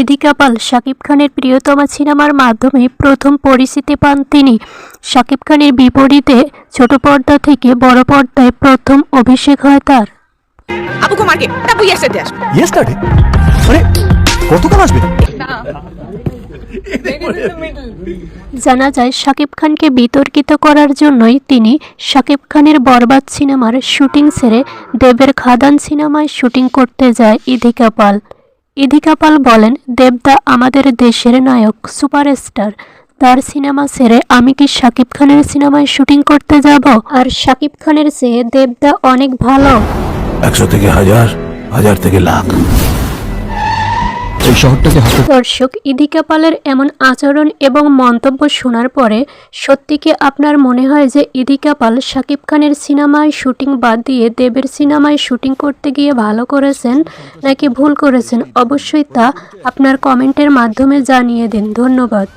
ইদিকা পাল শাকিব খানের প্রিয়তমা সিনেমার মাধ্যমে প্রথম পরিচিতি পান তিনি। শাকিব খানের বিপরীতে ছোট পর্দা থেকে বড় পর্দায় প্রথম অভিষেক হয় তার। ইয়েস্টারডে কতক্ষণ আসবে? জানা যায় শাকিব খানকে বিতর্কিত করার জন্যই তিনি শাকিব খানের বরবাদ সিনেমার শুটিং সেরে দেবের খাদান সিনেমায় শুটিং করতে যায় ইধিকা পাল ইধিকা পাল বলেন, দেবদা আমাদের দেশের নায়ক, সুপারস্টার। তার সিনেমা সেরে আমি কি শাকিব খানের সিনেমায় শুটিং করতে যাব? আর শাকিব খানের চেয়ে দেবদা অনেক ভালো। একশো থেকে হাজার হাজার থেকে লাখ। শহরটাকে হাতে দর্শক ইদিকা পালের এমন আচরণ এবং মন্তব্য শোনার পরে সত্যি কি আপনার মনে হয় যে ইদিকা পাল শাকিব খানের সিনেমায় শুটিং বাদ দিয়ে দেবের সিনেমায় শুটিং করতে গিয়ে ভালো করেছেন নাকি ভুল করেছেন অবশ্যই তা আপনার কমেন্টের মাধ্যমে জানিয়ে দিন। ধন্যবাদ।